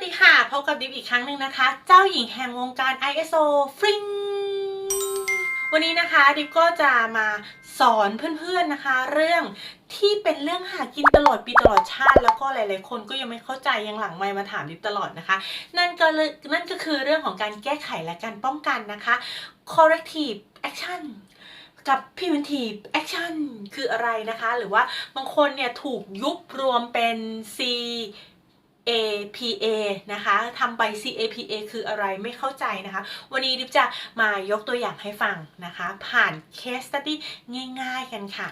สดีค่ะ พบกับดิฟอีกครั้งหนึ่งนะคะ เจ้าหญิงแห่งวงการ ISO ฟริงวันนี้นะคะดิฟก็จะมาสอนเพื่อนๆนะคะ เรื่องที่เป็นเรื่องหากินตลอดปีตลอดชาติ แล้วก็หลายๆ คนก็ยังไม่เข้าใจยังหลังไมค์มาถามดิฟตลอดนะคะ นั่นก็เลยนั่นก็คือเรื่องของการแก้ไขและการป้องกันนะคะ corrective action กับ preventive action คืออะไรนะคะ หรือว่าบางคนเนี่ยถูกยุบรวมเป็น C APA นะคะทำไป CAPA คืออะไรไม่เข้าใจนะคะ วันนี้ดิบจะมายกตัวอย่างให้ฟังนะคะ ผ่านเคสตัดดี้ง่าย ๆ กันค่ะ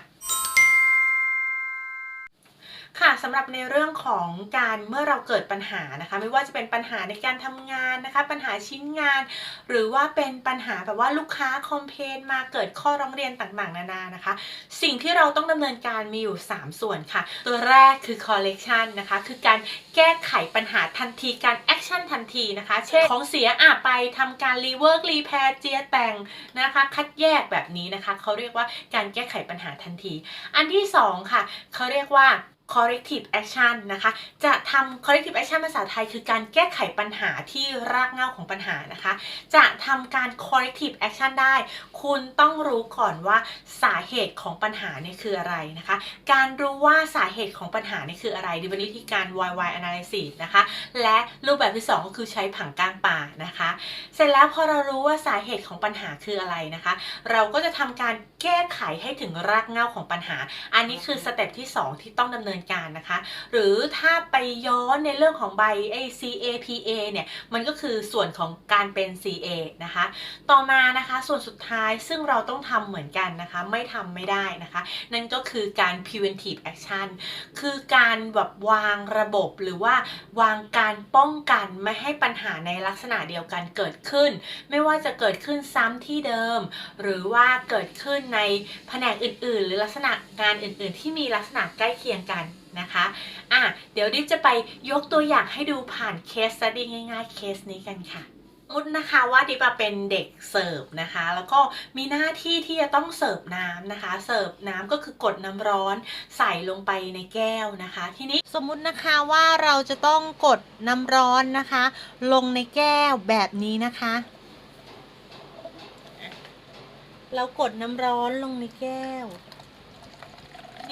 สำหรับในเรื่องของการเมื่อเราเกิดปัญหานะคะ ไม่ว่าจะเป็นปัญหาในการทำงานนะคะ ปัญหาชิ้นงาน หรือว่าเป็นปัญหาแบบว่าลูกค้าคอมเพนมาเกิดข้อร้องเรียนต่างๆ นานานะคะ สิ่งที่เราต้องดำเนินการมีอยู่ 3 ส่วนค่ะ ตัวแรกคือ correction นะคะ คือการแก้ไขปัญหาทันทีการ action ทันทีนะคะ เช่นของเสียอะไปทำการ rework repair เจียแต่งนะคะ คัดแยกแบบนี้นะคะเขาเรียกว่าการแก้ไขปัญหาทันที อันที่ 2 ค่ะเขาเรียกว่า corrective action นะคะ จะทำ corrective action ภาษาไทย คือการแก้ไขปัญหาที่รากเหง้าของปัญหานะคะ จะทำการ corrective action ได้ คุณต้องรู้ก่อนว่าสาเหตุของปัญหาเนี่ยคืออะไรนะคะ การรู้ว่าสาเหตุของปัญหาเนี่ยคืออะไรดีเป็นวิธีการ YY analysis นะคะ และรูปแบบที่ 2 ก็คือใช้ผังก้างป่านะคะ เสร็จแล้วพอเรารู้ว่าสาเหตุของปัญหาคืออะไรนะคะ เราก็จะทำการแก้ไขให้ถึงรากเหง้าของปัญหา อันนี้คือสเต็ปที่ 2 ที่ต้องดำเนินการนะคะ หรือถ้าไปย้อนในเรื่องของใบไอ้ CAPA เนี่ย มันก็คือส่วนของการเป็น CA นะคะ ต่อมานะคะส่วนสุดท้ายซึ่งเราต้องทำเหมือนกันนะคะ ไม่ทำไม่ได้นะคะ นั่นก็คือการ preventive action คือการแบบวางระบบหรือว่าวางการป้องกันไม่ให้ปัญหาในลักษณะเดียวกันเกิดขึ้น ไม่ว่าจะเกิดขึ้นซ้ำที่เดิม หรือว่าเกิดขึ้นในแผนกอื่น ๆ หรือลักษณะงานอื่น ๆ ที่มีลักษณะใกล้เคียงกัน นะคะอะเดี๋ยวดิฟจะไปยกตัวอย่างให้ดูผ่านเคส study ง่ายๆเคสนี้กันค่ะมมตินะคะว่าดิบเป็นเด็กเสิร์ฟนะคะ แล้วก็มีหน้าที่ที่จะต้องเสิร์ฟน้ำนะคะ เสิร์ฟน้ำก็คือกดน้ำร้อนใส่ลงไปในแก้วนะคะ ทีนี้สมมุตินะคะว่าเราจะต้องกดน้ำร้อนนะคะ ลงในแก้วแบบนี้นะคะ เรากดน้ำร้อนลงในแก้ว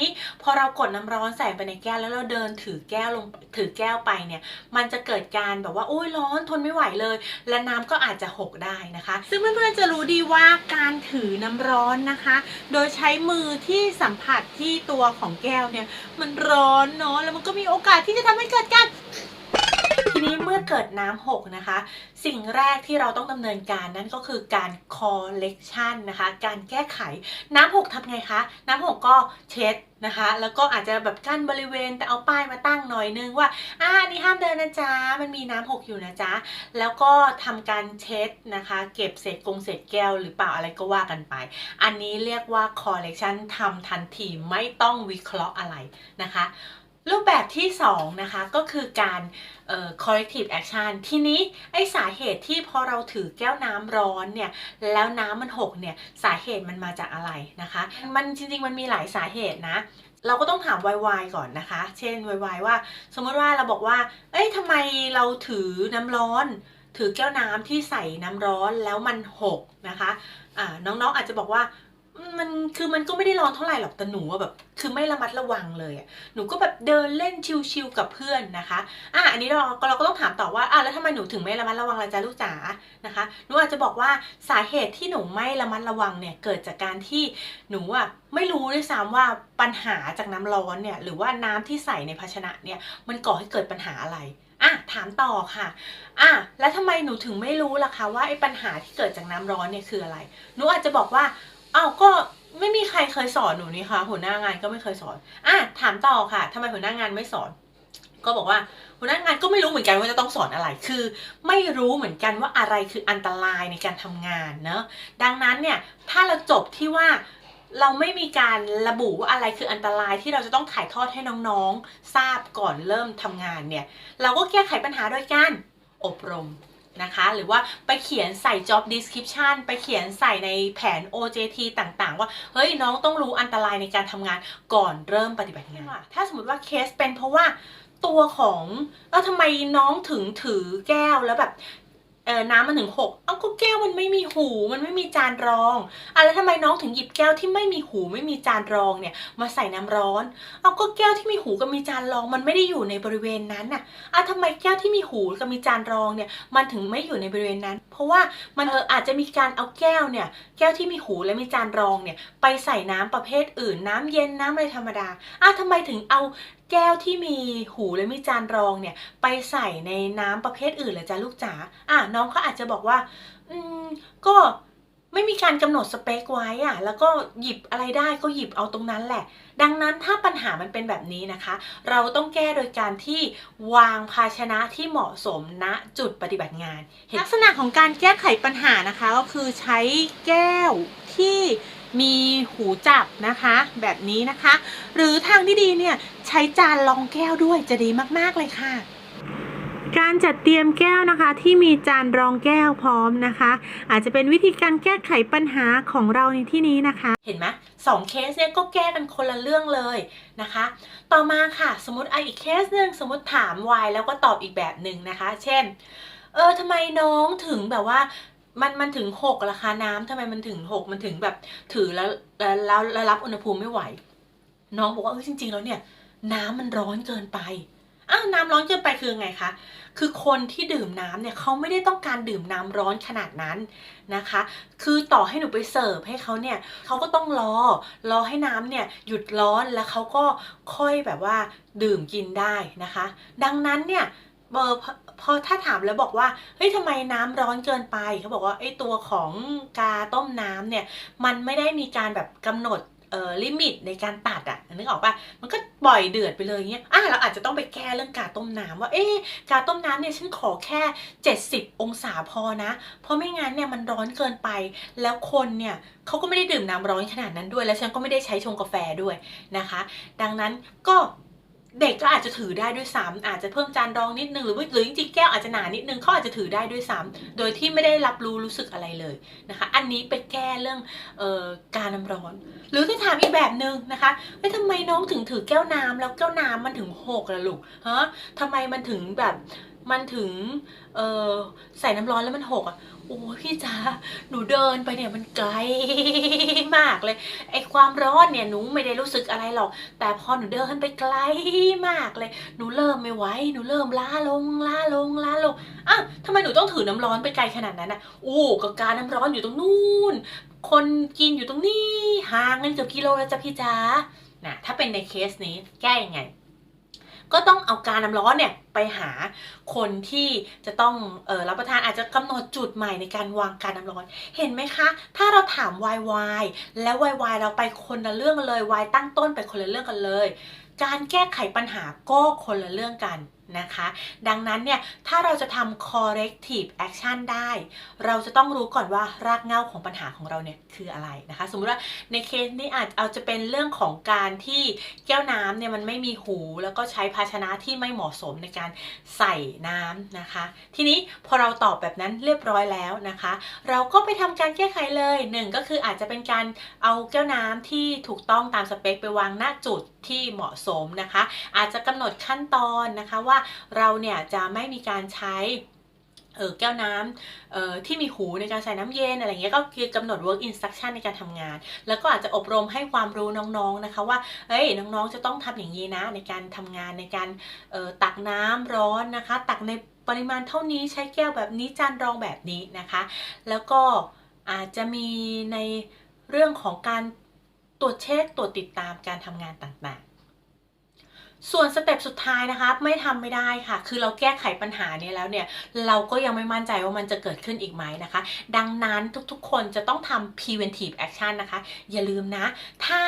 นี่พอเรากดน้ำร้อนใส่ไปในแก้วแล้วเราเดินถือแก้วลงถือแก้วไปเนี่ย มันจะเกิดการแบบว่าโอ้ยร้อนทนไม่ไหวเลย และน้ำก็อาจจะหกได้นะคะ ซึ่งเพื่อนๆจะรู้ดีว่าการถือน้ำร้อนนะคะ โดยใช้มือที่สัมผัสที่ตัวของแก้วเนี่ยมันร้อนเนาะแล้วมันก็มีโอกาสที่จะทำให้เกิดการ ทีนี้เมื่อเกิดน้ำหกนะคะ สิ่งแรกที่เราต้องดำเนินการนั่นก็คือการ collection นะคะ การแก้ไขน้ำหกทำไงคะ น้ำหกก็เช็ดนะคะ แล้วก็อาจจะแบบกั้นบริเวณแต่เอาป้ายมาตั้งหน่อยนึงว่าอ่านี่ห้ามเดินนะจ๊ะ มันมีน้ำหกอยู่นะจ๊ะ แล้วก็ทำการเช็ดนะคะ เก็บเศษกงเศษแก้วหรือเปล่าอะไรก็ว่ากันไป อันนี้เรียกว่า collection ทำทันทีไม่ต้องวิเคราะห์อะไรนะคะ รูปแบบที่2นะคะก็คือการ corrective action ทีนี้ไอสาเหตุที่พอเราถือแก้วน้ำร้อนเนี่ยแล้วน้ำมันหกเนี่ยสาเหตุมันมาจากอะไรนะคะ มันจริงๆมันมีหลายสาเหตุนะ เราก็ต้องถาม why ก่อนนะคะ เช่น why ว่า สมมติว่าเราบอกว่า เอ้ยทำไมเราถือน้ำร้อน ถือแก้วน้ำที่ใส่น้ำร้อนแล้วมันหกนะคะอ่าน้องๆอาจจะบอกว่า มันคือมันก็ไม่ได้ร้อนเท่าไหร่หรอกแต่หนูอะแบบคือไม่ระมัดระวังเลยอะหนูก็แบบเดินเล่นชิลๆกับเพื่อนนะคะอะอันนี้เราเราก็ต้องถามต่อว่าอะแล้วทำไมหนูถึงไม่ระมัดระวังล่ะจ๊ะลูกจ๋านะคะหนูอาจจะบอกว่าสาเหตุที่หนูไม่ระมัดระวังเนี่ยเกิดจากการที่หนูอะไม่รู้ด้วยซ้ำว่าปัญหาจากน้ำร้อนเนี่ยหรือว่าน้ำที่ใส่ในภาชนะเนี่ยมันก่อให้เกิดปัญหาอะไรอะถามต่อค่ะอะแล้วทำไมหนูถึงไม่รู้ล่ะคะว่าไอ้ปัญหาที่เกิดจากน้ำร้อนเนี่ยคืออะไร หนูอาจจะบอกว่า อ้าวก็ไม่มีใครเคยสอนหนูนี่คะหัวหน้างานก็ไม่เคยสอนอะถามต่อค่ะทำไมหัวหน้างานไม่สอน ก็บอกว่าหัวหน้างานก็ไม่รู้เหมือนกันว่าจะต้องสอนอะไร คือ ไม่รู้เหมือนกันว่าอะไรคืออันตรายในการทำงานเนอะดังนั้นเนี่ยถ้าเราจบที่ว่าเราไม่มีการระบุว่าอะไรคืออันตรายที่เราจะต้องถ่ายทอดให้น้องๆ ทราบก่อนเริ่มทำงานเนี่ย เราก็แก้ไขปัญหาโดยการอบรม นะคะ หรือว่าไปเขียนใส่ job description ไปเขียนใส่ในแผน OJT ต่างๆ ว่า เฮ้ยน้องต้องรู้อันตรายในการทำงานก่อนเริ่มปฏิบัติงาน ถ้าสมมติว่าเคสเป็นเพราะว่าตัวของเออทำไมน้องถึงถือแก้วแล้วแบบ เออน้ำมันถึงหกเอ้าก็แก้วมันไม่มีหู มันไม่มีจานรองอะแล้วทำไมน้องถึงหยิบแก้วที่ไม่มีหูไม่มีจานรองเนี่ย มาใส่น้ำร้อน เอาก็แก้วที่มีหูกับมีจานรอง มันไม่ได้อยู่ในบริเวณนั้นน่ะอะทำไมแก้วที่มีหูกับมีจานรองเนี่ย มันถึงไม่อยู่ในบริเวณนั้น เพราะว่ามันเอออาจจะมีการเอาแก้วเนี่ย แก้วที่มีหูและมีจานรองเนี่ย ไปใส่น้ำประเภทอื่น น้ำเย็นน้ำอะไรธรรมดาอะทำไมถึงเอาแก้วที่มีหูและมีจานรองเนี่ย ไปใส่ในน้ำประเภทอื่นเหรอจ๊ะลูกจ๋าอะน้องเขาอาจจะบอกว่า อืมก็ ไม่มีการกำหนดสเปคไว้อะแล้วก็หยิบอะไรได้ก็หยิบเอาตรงนั้นแหละ ดังนั้นถ้าปัญหามันเป็นแบบนี้นะคะ เราต้องแก้โดยการที่วางภาชนะที่เหมาะสมณจุดปฏิบัติงาน ลักษณะของการแก้ไขปัญหานะคะก็คือใช้แก้วที่มีหูจับนะคะ แบบนี้นะคะ หรือทางที่ดีเนี่ยใช้จานรองแก้วด้วยจะดีมากๆเลยค่ะ การจัดเตรียมแก้วนะคะ ที่มีจานรองแก้วพร้อมนะคะ อาจจะเป็นวิธีการแก้ไขปัญหาของเราในที่นี้นะคะ เห็นไหมสองเคสเนี่ยก็แก้กันคนละเรื่องเลยนะคะ ต่อมาค่ะ สมมติอะอีกเคสหนึ่งสมมติถาม Y แล้วก็ตอบอีกแบบหนึ่งนะคะ เช่น เออทำไมน้องถึงแบบว่ามันมันถึงหกราคาน้ำทำไมมันถึงหกมันถึงแบบถือแล้วแล้วแล้วแล้วรับอุณหภูมิไม่ไหว น้องบอกว่าเออจริง ๆ แล้วเนี่ย น้ำมันร้อนเกินไป อ้าวน้ำร้อนเกินไปคือไงคะคือคนที่ดื่มน้ำเนี่ยเขาไม่ได้ต้องการดื่มน้ำร้อนขนาดนั้นนะคะ คือต่อให้หนูไปเสิร์ฟให้เขาเนี่ยเขาก็ต้องรอรอให้น้ำเนี่ยหยุดร้อนแล้วเขาก็ค่อยแบบว่าดื่มกินได้นะคะ ดังนั้นเนี่ยเบอร์พอพอถ้าถามแล้วบอกว่าเฮ้ยทำไมน้ำร้อนเกินไปเขาบอกว่าไอ้ตัวของกาต้มน้ำเนี่ยมันไม่ได้มีการแบบกำหนด เอ่อลิมิตในการตัดอะนึกออกปะมันก็ปล่อยเดือดไปเลยเงี้ยอะเราอาจจะต้องไปแก้เรื่องกาต้มน้ำว่า เอ๊ะกาต้มน้ำเนี่ยฉันขอแค่ 70 องศาพอนะ เพราะไม่งั้นเนี่ยมันร้อนเกินไป แล้วคนเนี่ยเขาก็ไม่ได้ดื่มน้ำร้อนขนาดนั้นด้วย แล้วฉันก็ไม่ได้ใช้ชงกาแฟด้วยนะคะ ดังนั้นก็ เด็กก็อาจจะถือได้ด้วยซ้ำอาจจะเพิ่มจานรองนิดนึงหรือหรือจริงๆแก้วอาจจะหนานิดนึงเขาอาจจะถือได้ด้วยซ้ำโดยที่ไม่ได้รับรู้รู้สึกอะไรเลยนะคะ อันนี้ไปแก้เรื่องออการน้ำร้อน หรือถ้าถามอีกแบบหนึ่งนะคะว่าทำไมน้องถึงถือแก้วน้ำแล้วแก้วน้ำมันถึงหกล่ะลูกฮะทำไมมันถึงแบบ มันถึงเออใส่น้ำร้อนแล้วมันหกอะโอ้พี่จ๋าหนูเดินไปเนี่ยมันไกลมากเลยไอความร้อนเนี่ยหนูไม่ได้รู้สึกอะไรหรอก แต่พอหนูเดินไปไกลมากเลย หนูเริ่มไม่ไหวหนูเริ่มล้าลงล้าลงล้าลงอะทำไมหนูต้องถือน้ำร้อนไปไกลขนาดนั้นอะโอ้ก็การน้ำร้อนอยู่ตรงนู้นคนกินอยู่ตรงนี้ห่างกันเกือบกิโลแล้วจ้ะพี่จ๋านะถ้าเป็นในเคสนี้แก้ยังไง ก็ต้องเอาการน้ำร้อนเนี่ยไปหาคนที่จะต้องออรับประทานอาจจะกำหนดจุดใหม่ในการวางการน้ำร้อน เห็นไหมคะ ถ้าเราถามวายแล้วายเราไปคนละเรื่องเลยวายตั้งต้นไปคนละเรื่องกันเลย การแก้ไขปัญหาก็คนละเรื่องกัน นะคะ ดังนั้นเนี่ย ถ้าเราจะทำ corrective action ได้ เราจะต้องรู้ก่อนว่ารากเหง้าของปัญหาของเราเนี่ยคืออะไรนะคะ สมมติว่าในเคสนี้อาจเอาจะเป็นเรื่องของการที่แก้วน้ำเนี่ยมันไม่มีหู แล้วก็ใช้ภาชนะที่ไม่เหมาะสมในการใส่น้ำนะคะ ทีนี้พอเราตอบแบบนั้นเรียบร้อยแล้วนะคะ เราก็ไปทำการแก้ไขเลยหนึ่งก็คืออาจจะเป็นการเอาแก้วน้ำที่ถูกต้องตามสเปคไปวางหน้าจุดที่เหมาะสมนะคะ อาจจะกำหนดขั้นตอนนะคะว่าเราเนี่ยจะไม่มีการใช้เออแก้วน้ำเออที่มีหูในการใส่น้ำเย็นอะไรเงี้ยก็คือกำหนด work instruction ในการทำงาน แล้วก็อาจจะอบรมให้ความรู้น้องๆนะคะว่าเอ้ยน้องๆจะต้องทำอย่างนี้นะในการทำงานในการเออตักน้ำร้อนนะคะ ตักในปริมาณเท่านี้ใช้แก้วแบบนี้จานรองแบบนี้นะคะ แล้วก็อาจจะมีในเรื่องของการตรวจเช็คตรวจติดตามการทำงานต่าง ส่วนสเต็ปสุดท้ายนะคะไม่ทำไม่ได้ค่ะ คือเราแก้ไขปัญหานี้แล้วเนี่ย เราก็ยังไม่มั่นใจว่ามันจะเกิดขึ้นอีกไหมนะคะ ดังนั้นทุกๆคนจะต้องทำ preventive action นะคะ อย่าลืมนะ ถ้า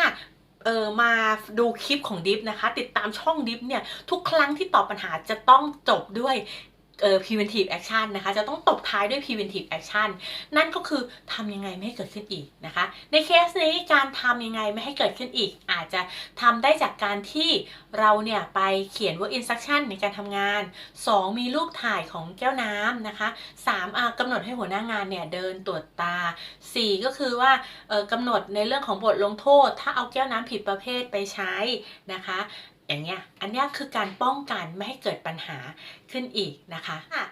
เออมาดูคลิปของดิฟนะคะ ติดตามช่องดิฟเนี่ย ทุกครั้งที่ตอบปัญหาจะต้องจบด้วย เอ่อ preventive action นะคะ จะต้องตบท้ายด้วย preventive action นั่นก็คือทำยังไงไม่ให้เกิดขึ้นอีกนะคะ ในเคสนี้การทำยังไงไม่ให้เกิดขึ้นอีก อาจจะทำได้จากการที่เราเนี่ยไปเขียน work instruction ในการทำงาน 2 มีรูปถ่ายของแก้วน้ำนะคะ3อะกำหนดให้หัวหน้างานเนี่ยเดินตรวจตา 4 ก็คือว่าเอ่อกำหนดในเรื่องของบทลงโทษ ถ้าเอาแก้วน้ำผิดประเภทไปใช้นะคะ อย่างเงี้ย อันเนี้ยคือการป้องกันไม่ให้เกิดปัญหาขึ้นอีกนะคะอะ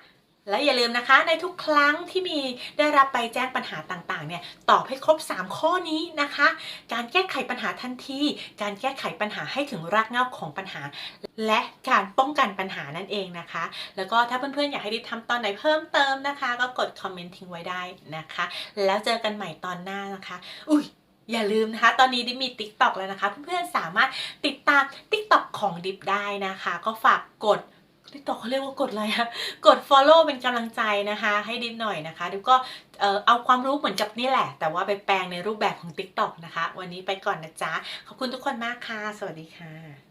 และอย่าลืมนะคะในทุกครั้งที่มีได้รับไปแจ้งปัญหาต่างๆเนี่ยตอบให้ครบ 3 ข้อนี้นะคะ การแก้ไขปัญหาทันที การแก้ไขปัญหาให้ถึงรากเหง้าของปัญหา และการป้องกันปัญหานั่นเองนะคะ แล้วก็ถ้าเพื่อนๆอยากให้ดิบทำตอนไหนเพิ่มเติมนะคะ ก็กดคอมเมนต์ทิ้งไว้ได้นะคะ แล้วเจอกันใหม่ตอนหน้านะคะ อุ้ย อย่าลืมนะคะ ตอนนี้ดิมี Tik t o อกแล้วนะคะ เพื่อนๆ สามารถติดตาม Tik t o อกของดิบได้นะคะ ก็ฝากกดติ๊กต็อกเขาเรียกว่ากดอะไรอะกด follow เป็นกำลังใจนะคะ ให้ดิบหน่อยนะคะ ดิบก็เอาความรู้เหมือนกับนี่แหละ แต่ว่าไปแปลงในรูปแบบของ TikTok นะคะ วันนี้ไปก่อนนะจ๊ะ ขอบคุณทุกคนมากค่ะ สวัสดีค่ะ